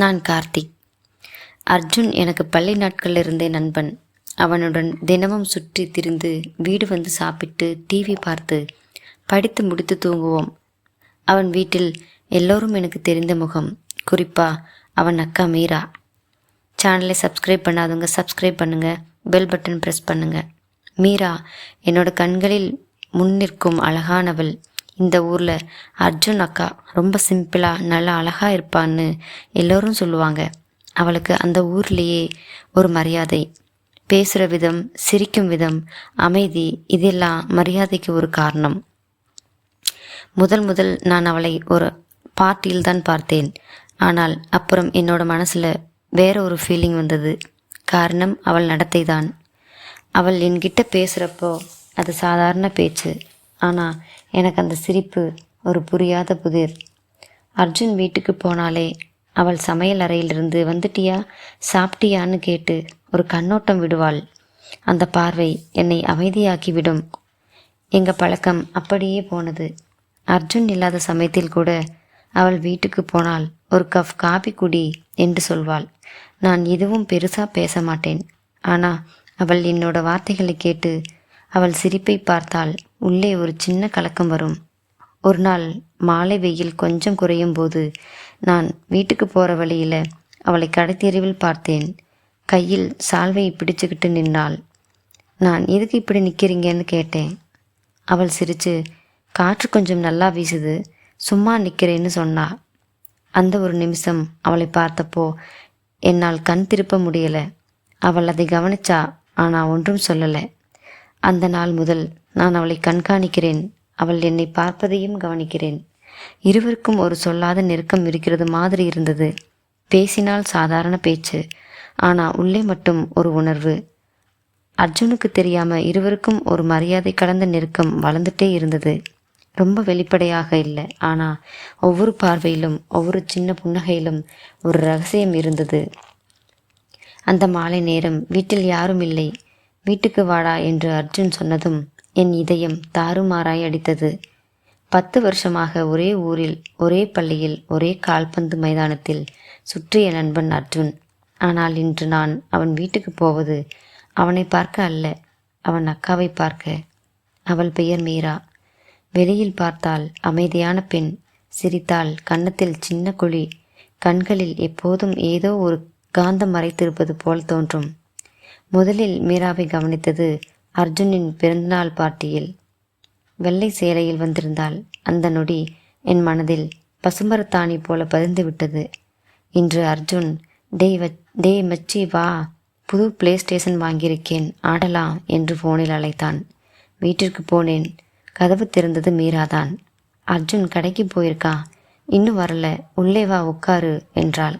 நான் கார்த்திக். அர்ஜுன் எனக்கு பள்ளி நாட்களில் இருந்தே நண்பன். அவனுடன் தினமும் சுற்றி திரிந்து வீடு வந்து சாப்பிட்டு டிவி பார்த்து படித்து முடித்து தூங்குவோம். அவன் வீட்டில் எல்லோரும் எனக்கு தெரிந்த முகம். குறிப்பா அவன் அக்கா மீரா. சேனலை சப்ஸ்கிரைப் பண்ணாதவங்க சப்ஸ்கிரைப் பண்ணுங்கள் பெல் பட்டன் ப்ரெஸ் பண்ணுங்கள் மீரா என்னோட கண்களில் முன் நிற்கும் அழகானவள். இந்த ஊரில் அர்ஜுன் அக்கா ரொம்ப சிம்பிளாக நல்லா அழகாக இருப்பான்னு எல்லோரும் சொல்லுவாங்க. அவளுக்கு அந்த ஊர்லேயே ஒரு மரியாதை. பேசுகிற விதம் சிரிக்கும் விதம் அமைதி இதெல்லாம் மரியாதைக்கு ஒரு காரணம். முதல் முதல் நான் அவளை ஒரு பார்ட்டியில் தான் பார்த்தேன். ஆனால் அப்புறம் என்னோட மனசில் வேற ஒரு ஃபீலிங் வந்தது. காரணம் அவள் நடத்தை தான் அவள் என்கிட்ட பேசுகிறப்போ அது சாதாரண பேச்சு. ஆனால் எனக்கு அந்த சிரிப்பு ஒரு புரியாத புதிர். அர்ஜுன் வீட்டுக்கு போனாலே அவள் சமையல் அறையிலிருந்து வந்துட்டியா சாப்பிட்டியான்னு கேட்டு ஒரு கண்ணோட்டம் விடுவாள். அந்த பார்வை என்னை அமைதியாக்கிவிடும். எங்கள் பழக்கம் அப்படியே போனது. அர்ஜுன் இல்லாத சமயத்தில் கூட அவள் வீட்டுக்கு போனால் ஒரு கப் காபி குடி என்று சொல்வாள். நான் எதுவும் பெருசாக பேச மாட்டேன். ஆனால் அவள் என்னோட வார்த்தைகளை கேட்டு அவள் சிரிப்பை பார்த்தால் உள்ளே ஒரு சின்ன கலக்கம் வரும். ஒரு நாள் மாலை வெயில் கொஞ்சம் குறையும் போது நான் வீட்டுக்கு போகிற வழியில் அவளை கடைத்தெருவில் பார்த்தேன். கையில் சால்வையை பிடிச்சுக்கிட்டு நின்றாள். நான் எதுக்கு இப்படி நிற்கிறீங்கன்னு கேட்டேன். அவள் சிரித்து காற்று கொஞ்சம் நல்லா வீசுது. சும்மா நிற்கிறேன்னு சொன்னா. அந்த ஒரு நிமிஷம் அவளை பார்த்தப்போ என்னால் கண் திருப்ப முடியலை. அவள் அதை கவனிச்சா ஆனால் ஒன்றும் சொல்லலை. அந்த நாள் முதல் நான் அவளை கண்காணிக்கிறேன். அவள் என்னை பார்ப்பதையும் கவனிக்கிறேன். இருவருக்கும் ஒரு சொல்லாத நெருக்கம் இருக்கிறது மாதிரி இருந்தது. பேசினால் சாதாரண பேச்சு. ஆனால் உள்ளே மட்டும் ஒரு உணர்வு. அர்ஜுனுக்கு தெரியாம இருவருக்கும் ஒரு மரியாதை கலந்த நெருக்கம் வளர்ந்துட்டே இருந்தது. ரொம்ப வெளிப்படையாக இல்லை. ஆனால் ஒவ்வொரு பார்வையிலும் ஒவ்வொரு சின்ன புன்னகையிலும் ஒரு ரகசியம் இருந்தது. அந்த மாலை நேரம் வீட்டில் யாரும் இல்லை. வீட்டுக்கு வாடா என்று அர்ஜுன் சொன்னதும் என் இதயம் தாறுமாறாய் அடித்தது. பத்து வருஷமாக ஒரே ஊரில் ஒரே பள்ளியில் ஒரே கால்பந்து மைதானத்தில் சுற்றிய நண்பன் அர்ஜுன். ஆனால் இன்று நான் அவன் வீட்டுக்கு போவது அவனை பார்க்க அல்ல அவன் அக்காவை பார்க்க. அவள் பெயர் மீரா. வெளியில் பார்த்தால் அமைதியான பெண் சிரித்தால் கன்னத்தில் சின்ன குழி கண்களில் எப்போதும் ஏதோ ஒரு காந்தம் மறைத்திருப்பது போல் தோன்றும். முதலில் மீராவை கவனித்தது அர்ஜுனின் பிறந்தநாள் பார்ட்டியில். வெள்ளை சேலையில் வந்திருந்தால் அந்த நொடி என் மனதில் பசுமரத்தாணி போல பதிந்து விட்டது. இன்று அர்ஜுன் டேய் வ டே மச்சி வா புது பிளே ஸ்டேஷன் வாங்கியிருக்கேன் ஆடலாம் என்று ஃபோனில் அழைத்தான். வீட்டிற்கு போனேன். கதவு திறந்தது மீராதான். அர்ஜுன் கடைக்கு போயிருக்கா? இன்னும் வரல. உள்ளே வா உட்காரு என்றாள்.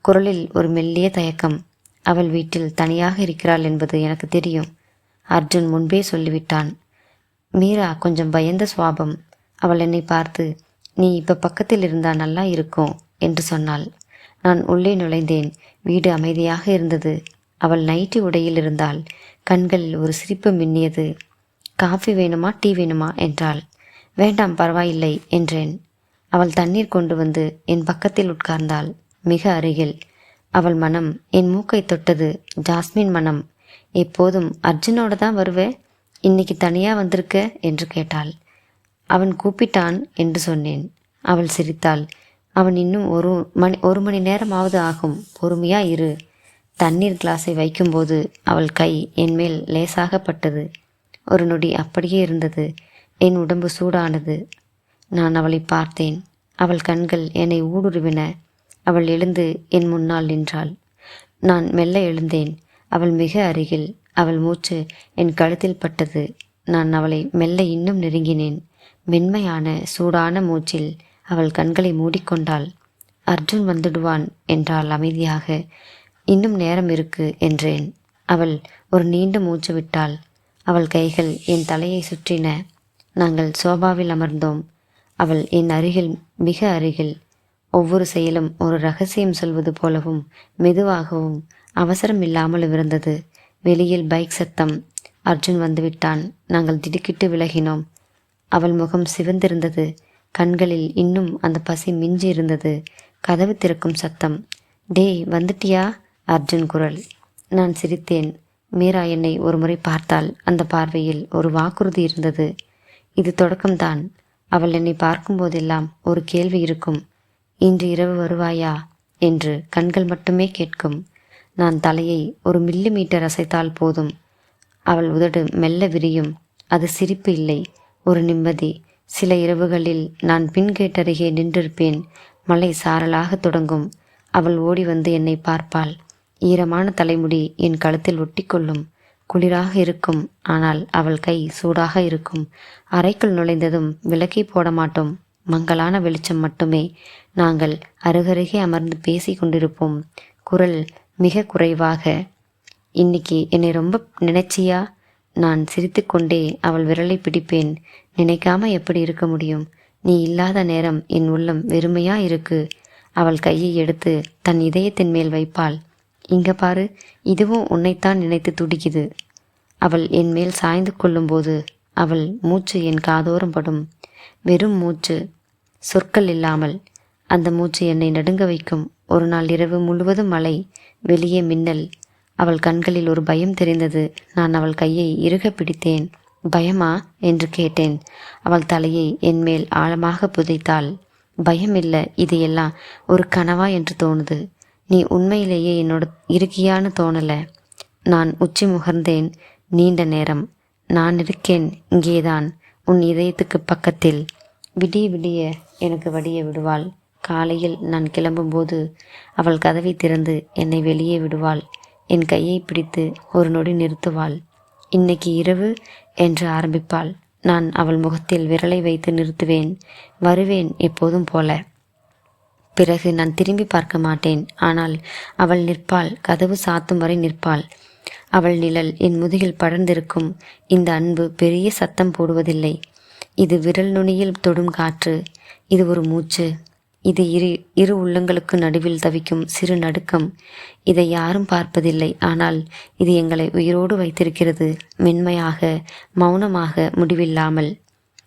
குரலில் ஒரு மெல்லிய தயக்கம். அவள் வீட்டில் தனியாக இருக்கிறாள் என்பது எனக்கு தெரியும். அர்ஜுன் முன்பே சொல்லிவிட்டான். மீரா கொஞ்சம் பயந்த சுவாபம். அவள் என்னை பார்த்து நீ இப்போ பக்கத்தில் இருந்தா நல்லா இருக்கும் என்று சொன்னாள். நான் உள்ளே நுழைந்தேன். வீடு அமைதியாக இருந்தது. அவள் நைட்டி உடையில் இருந்தால் கண்களில் ஒரு சிரிப்பு மின்னியது. காஃபி வேணுமா டீ வேணுமா? என்றாள். வேண்டாம் பரவாயில்லை என்றேன். அவள் தண்ணீர் கொண்டு வந்து என் பக்கத்தில் உட்கார்ந்தாள். மிக அருகில். அவள் மனம் என் மூக்கை தொட்டது. ஜாஸ்மின் மனம் எப்போதும் அர்ஜுனோட தான் வருவே இன்னைக்கு தனியாக வந்திருக்க என்று கேட்டாள். அவன் கூப்பிட்டான் என்று சொன்னேன். அவள் சிரித்தாள். அவன் இன்னும் ஒரு மணி ஒரு மணி நேரமாவது ஆகும். பொறுமையா இரு. தண்ணீர் கிளாஸை வைக்கும்போது அவள் கை என் மேல் லேசாக பட்டது ஒரு நொடி அப்படியே இருந்தது. என் உடம்பு சூடானது. நான் அவளை பார்த்தேன். அவள் கண்கள் என்னை ஊடுருவின. அவள் எழுந்து என் முன்னால் நின்றாள். நான் மெல்ல எழுந்தேன். அவள் மிக அருகில் அவள் மூச்சு என் கழுத்தில் பட்டது. நான் அவளை மெல்ல இன்னும் நெருங்கினேன். மென்மையான சூடான மூச்சில் அவள் கண்களை மூடிக்கொண்டாள். அர்ஜுன் வந்துடுவான் என்றாள் அமைதியாக. இன்னும் நேரம் இருக்கு என்றேன். அவள் ஒரு நீண்ட மூச்சு விட்டாள். அவள் கைகள் என் தலையை சுற்றின. நாங்கள் சோபாவில் அமர்ந்தோம். அவள் என் அருகில் மிக அருகில் ஒவ்வொரு செயலும் ஒரு ரகசியம் சொல்வது போலவும் மெதுவாகவும் அவசரம் இல்லாமலும் இருந்தது. வெளியில் பைக் சத்தம். அர்ஜுன் வந்துவிட்டான். நாங்கள் திடுக்கிட்டு விலகினோம். அவள் முகம் சிவந்திருந்தது. கண்களில் இன்னும் அந்த பசி மிஞ்சி இருந்தது. கதவு திறக்கும் சத்தம். டேய் வந்துட்டியா? அர்ஜுன் குரல். நான் சிரித்தேன். மீரா என்னை ஒருமுறை பார்த்தால் அந்த பார்வையில் ஒரு வாக்குறுதி இருந்தது. இது தொடக்கம்தான். அவள் என்னை பார்க்கும்போதெல்லாம் ஒரு கேள்வி இருக்கும். இன்று இரவு வருவாயா? என்று கண்கள் மட்டுமே கேட்கும். நான் தலையை ஒரு மில்லி மீட்டர் அசைத்தால் போதும். அவள் உதடு மெல்ல விரியும். அது சிரிப்பு இல்லை. ஒரு நிம்மதி. சில இரவுகளில் நான் பின்கேட்டருகே நின்றிருப்பேன். மலை சாரலாக தொடங்கும். அவள் ஓடி வந்து என்னை பார்ப்பாள். ஈரமான தலைமுடி என் கழுத்தில் ஒட்டிக்கொள்ளும். குளிராக இருக்கும். ஆனால் அவள் கை சூடாக இருக்கும். அறைக்குள் நுழைந்ததும் விளக்கை போட மாட்டோம் மங்கலான வெளிச்சம் மட்டுமே. நாங்கள் அருகருகே அமர்ந்து பேசி கொண்டிருப்போம். குரல் மிக குறைவாக இன்னைக்கு என்னை ரொம்ப நினைச்சியா? நான் சிரித்துக்கொண்டே அவள் விரலை பிடிப்பேன். நினைக்காம எப்படி இருக்க முடியும்? நீ இல்லாத நேரம் என் உள்ளம் வெறுமையா இருக்கு அவள் கையை எடுத்து தன் இதயத்தின் மேல் வைப்பாள். இங்க பாரு இதுவும் உன்னைத்தான் நினைத்து துடிக்குது அவள் என் மேல் சாய்ந்து கொள்ளும்போது அவள் மூச்சு என் காதோரம் படும். வெறும் மூச்சு சொற்கள் இல்லாமல் அந்த மூச்சு என்னை நடுங்க வைக்கும். ஒரு நாள் இரவு முழுவதும் மழை வெளியே மின்னல். அவள் கண்களில் ஒரு பயம் தெரிந்தது. நான் அவள் கையை இறுக பிடித்தேன். பயமா? என்று கேட்டேன். அவள் தலையை என் மேல் ஆழமாக புதைத்தாள். பயம் இல்லை இது எல்லாம் ஒரு கனவா என்று தோணுது. நீ உண்மையிலேயே என்னோட இருக்கியான்னு தோணல. நான் உச்சி முகர்ந்தேன். நீண்ட நேரம். நான் இருக்கேன் இங்கேதான் உன் இதயத்துக்கு பக்கத்தில். விடிய விடிய எனக்கு வடிய விடுவாள். காலையில் நான் கிளம்பும்போது அவள் கதவை திறந்து என்னை வெளியே விடுவாள். என் கையை பிடித்து ஒரு நொடி நிறுத்துவாள். இன்னைக்கு இரவு என்று ஆரம்பிப்பாள். நான் அவள் முகத்தில் விரலை வைத்து நிறுத்துவேன். வருவேன் எப்போதும் போல. பிறகு நான் திரும்பி பார்க்க மாட்டேன். ஆனால் அவள் நிற்பாள். கதவு சாத்தும் வரை நிற்பாள். அவள் நிழல் என் முதுகில் படர்ந்திருக்கும். இந்த அன்பு பெரிய சத்தம் போடுவதில்லை. இது விரல் நுனியில் தொடும் காற்று. இது ஒரு மூச்சு. இது இரு இரு உள்ளங்களுக்கு நடுவில் தவிக்கும் சிறு நடுக்கம். இதை யாரும் பார்ப்பதில்லை. ஆனால் இது எங்களை உயிரோடு வைத்திருக்கிறது. மென்மையாக மௌனமாக முடிவில்லாமல்.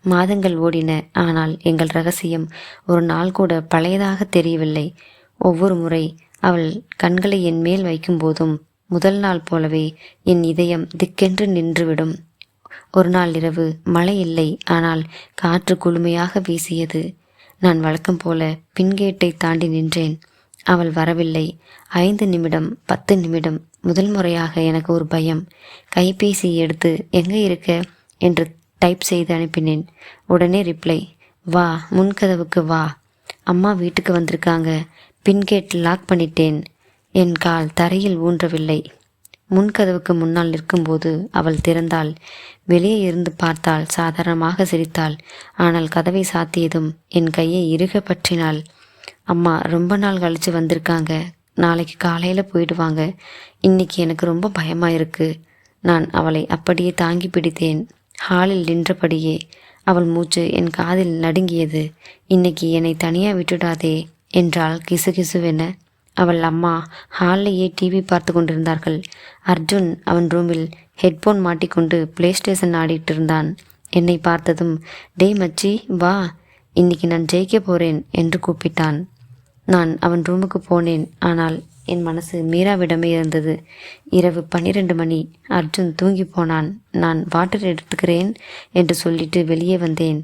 மாதங்கள் ஓடின. ஆனால் எங்கள் ரகசியம் ஒரு நாள் கூட பழையதாக தெரியவில்லை. ஒவ்வொரு முறை அவள் கண்களை என் மேல் வைக்கும்போதும் முதல் நாள் போலவே என் இதயம் திக்கென்று நின்றுவிடும். ஒரு நாள் இரவு மழை இல்லை ஆனால் காற்று குளுமையாக வீசியது. நான் வழக்கம் போல பின்கேட்டை தாண்டி நின்றேன். அவள் வரவில்லை. ஐந்து நிமிடம் பத்து நிமிடம் முதல் முறையாக எனக்கு ஒரு பயம். கைபேசி எடுத்து எங்கே இருக்க? என்று டைப் செய்து அனுப்பினேன். உடனே ரிப்ளை வா முன்கதவுக்கு வா. அம்மா வீட்டுக்கு வந்திருக்காங்க. பின்கேட் லாக் பண்ணிட்டேன். என் கால் தரையில் ஊன்றவில்லை. முன்கதவுக்கு முன்னால் நிற்கும்போது அவள் திறந்தாள். வெளியே இருந்து பார்த்தாள். சாதாரணமாக சிரித்தாள். ஆனால் கதவை சாத்தியதும் என் கையை இறுக பற்றினாள். அம்மா ரொம்ப நாள் கழிச்சு வந்திருக்காங்க. நாளைக்கு காலையில் போயிடுவாங்க. இன்னைக்கு எனக்கு ரொம்ப பயமாக இருக்கு. நான் அவளை அப்படியே தாங்கி பிடித்தேன். ஹாலில் நின்றபடியே அவள் மூச்சு என் காதில் நடுங்கியது. இன்னைக்கு என்னை தனியாக விட்டுடாதே என்றாள் கிசுகிசுவென அவள் அம்மா ஹாலிலேயே டிவி பார்த்து கொண்டிருந்தார்கள்? அர்ஜுன் அவன் ரூமில் ஹெட்ஃபோன் மாட்டிக்கொண்டு பிளே ஸ்டேஷன் ஆடிட்டு இருந்தான். என்னை பார்த்ததும் டேய் மச்சி வா. இன்னைக்கு நான் ஜெயிக்க போறேன் என்று கூப்பிட்டான். நான் அவன் ரூமுக்கு போனேன். ஆனால் என் மனசு மீராவிடமே இருந்தது. இரவு பன்னிரண்டு மணி. அர்ஜுன் தூங்கி போனான். நான் வாட்டர் எடுத்துக்கிறேன் என்று சொல்லிட்டு வெளியே வந்தேன்.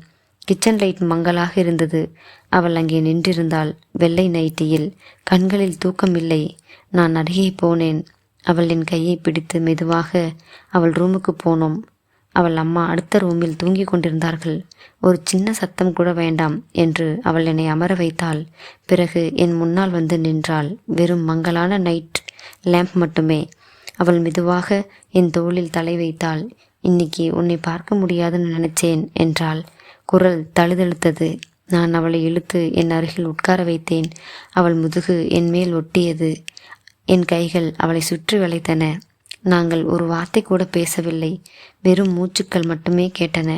கிச்சன் லைட் மங்கலாக இருந்தது. அவள் அங்கே நின்றிருந்தாள். வெள்ளை நைட்டியில். கண்களில் தூக்கம் இல்லை. நான் அருகே போனேன். அவள் என் கையை பிடித்து மெதுவாக அவள் ரூமுக்கு போனோம். அவள் அம்மா அடுத்த ரூமில் தூங்கிக் கொண்டிருந்தார்கள். ஒரு சின்ன சத்தம் கூட வேண்டாம் என்று அவள் என்னை அமர வைத்தாள். பிறகு என் முன்னால் வந்து நின்றாள். வெறும் மங்கலான நைட் லேம்ப் மட்டுமே. அவள் மெதுவாக என் தோளில் தலை வைத்தாள். இன்னைக்கு உன்னை பார்க்க முடியாதுன்னு நினைச்சேன் என்றாள். குரல் தழுதழுத்தது. நான் அவளை இழுத்து என் அருகில் உட்கார வைத்தேன். அவள் முதுகு என் மேல் ஒட்டியது. என் கைகள் அவளை சுற்றி வளைத்தன. நாங்கள் ஒரு வார்த்தை கூட பேசவில்லை. வெறும் மூச்சுக்கள் மட்டுமே கேட்டன.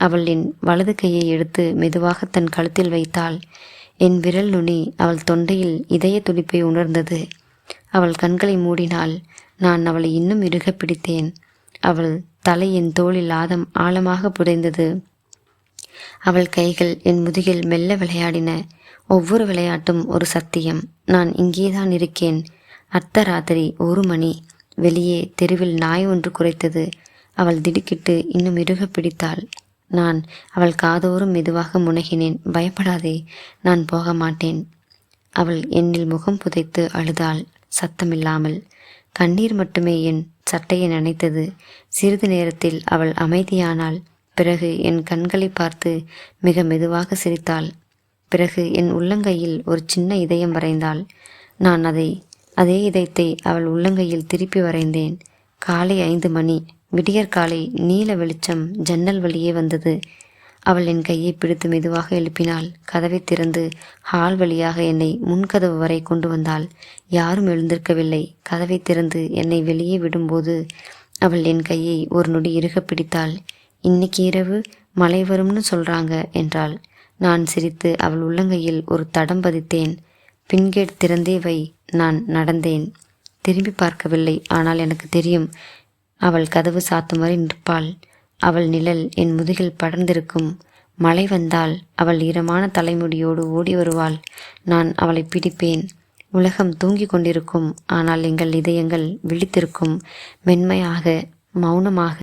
அவள் என் வலது கையை எடுத்து மெதுவாக தன் கழுத்தில் வைத்தாள். என் விரல் நுனி அவள் தொண்டையில் இதய துடிப்பை உணர்ந்தது. அவள் கண்களை மூடினாள். நான் அவளை இன்னும் இறுக பிடித்தேன். அவள் தலை என் தோளில் ஆதம் ஆழமாக புதைந்தது. அவள் கைகள் என் முதுகில் மெல்ல விளையாடின. ஒவ்வொரு விளையாட்டும் ஒரு சத்தியம். நான் இங்கேதான் இருக்கேன். அர்த்தராத்திரி ஒரு மணி. வெளியே தெருவில் நாய் ஒன்று குறைத்தது அவள் திடுக்கிட்டு இன்னும் இறுக பிடித்தாள். நான் அவள் காதோறும் மெதுவாக முனகினேன். பயப்படாதே நான் போக மாட்டேன். அவள் என்னில் முகம் புதைத்து அழுதாள். சத்தமில்லாமல். கண்ணீர் மட்டுமே என் சட்டையை நனைத்தது. சிறிது நேரத்தில் அவள் அமைதியானாள் பிறகு என் கண்களை பார்த்து மிக மெதுவாக சிரித்தாள். பிறகு என் உள்ளங்கையில் ஒரு சின்ன இதயம் வரைந்தாள். நான் அதை அதே இதயத்தை அவள் உள்ளங்கையில் திருப்பி வரைந்தேன். காலை ஐந்து மணி விடியற்காலை நீல வெளிச்சம் ஜன்னல் வழியே வந்தது. அவள் என் கையை பிடித்து மெதுவாக எழுப்பினாள். கதவை திறந்து ஹால் வழியாக என்னை முன்கதவு வரை கொண்டு வந்தாள். யாரும் எழுந்திருக்கவில்லை. கதவை திறந்து என்னை வெளியே விடும்போது அவள் என் கையை ஒரு நொடி இறுக பிடித்தாள். இன்னைக்கு இரவு மழை வரும்னு சொல்றாங்க என்றாள். நான் சிரித்து அவள் உள்ளங்கையில் ஒரு தடம் பதித்தேன். பின்கேட் திறந்தே வை நான் நடந்தேன். திரும்பி பார்க்கவில்லை ஆனால் எனக்கு தெரியும் அவள் கதவு சாத்தும் வரை நிற்பாள். அவள் நிழல் என் முதுகில் படர்ந்திருக்கும். மழை வந்தால் அவள் ஈரமான தலைமுடியோடு ஓடி வருவாள். நான் அவளை பிடிப்பேன். உலகம் தூங்கிக் கொண்டிருக்கும் ஆனால் எங்கள் இதயங்கள் விழித்திருக்கும். மென்மையாக மௌனமாக